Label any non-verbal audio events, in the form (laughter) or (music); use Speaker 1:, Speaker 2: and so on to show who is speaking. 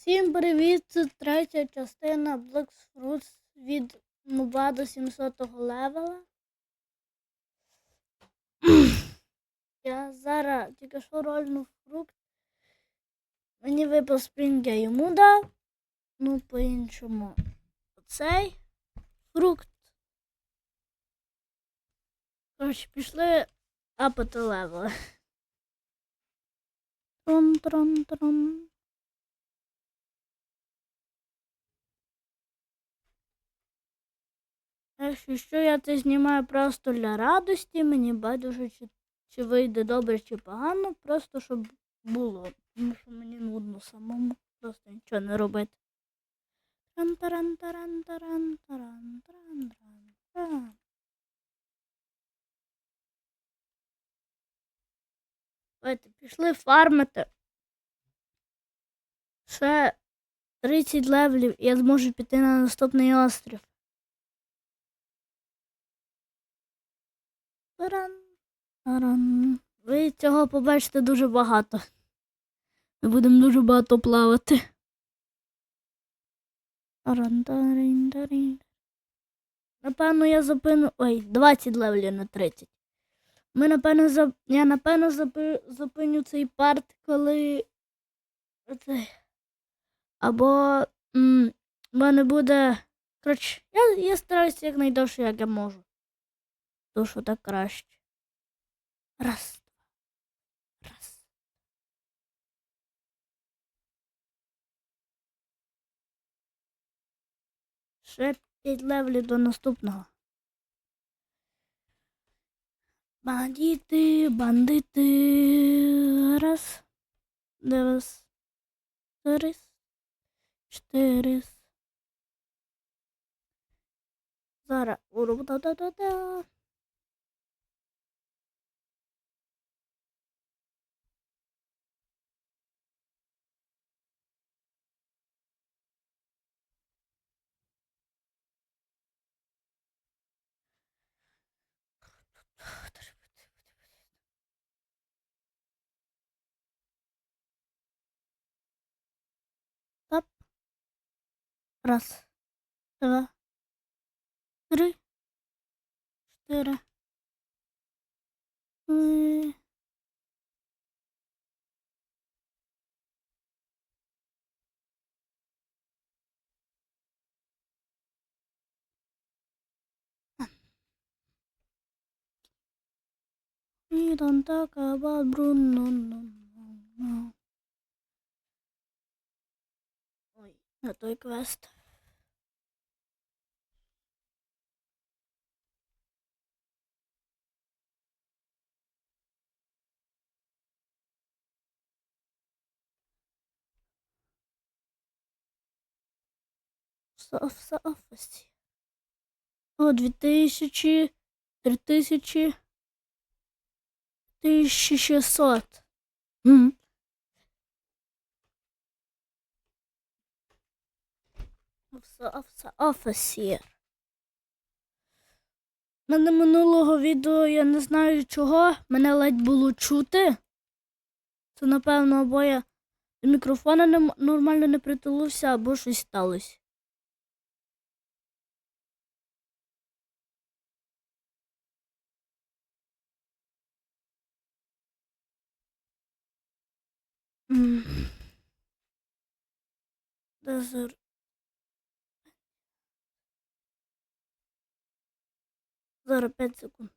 Speaker 1: Всім привіт! Це третя частина Black Fruits від Нуба до 700 левела. (clears throat) Я зараз тільки що рольнув фрукт. Мені випав спринг, я йому дав. Ну, по-іншому. Цей фрукт. Коротше, пішли апати левели. Трон-трон-трон. Якщо що, я це знімаю просто для радості, мені байдуже, чи, чи вийде добре, чи погано, просто щоб було. Тому що мені нудно самому просто нічого не робити. Тран-таран-таран-таран-таран-таран-таран. Давайте, пішли фармити. Ще 30 левелів, і я зможу піти на наступний острів. Таран, таран. Ви цього побачите дуже багато. Ми будемо дуже багато плавати. Напевно, я зупину. Ой, 20 левелів на 30. Ми, напевно, зап... Я напевно запи... зупиню цей парт, коли. Або м... мене буде. Коротше, я, я стараюся якнайдовше, як я можу. То що так краще. Раз. два, Раз. Ще 5 левелів до наступного. Бандити, бандити. Раз. Два. Три. Чотири. Зараз. Уру-да-да-да-да. Стоп. Раз. Два. Три. Чотири. We don't talk about Bruno. No, no, no. Ой, не той квест. В офисі. О, дві тисячі, три тисячі. 1600. М. Офісір. Мене минулого відео я не знаю чого. Мене ледь було чути. Це, напевно, або я до мікрофона не, нормально не притулився, або щось сталося. М. Дезер. Зараз 5 секунд.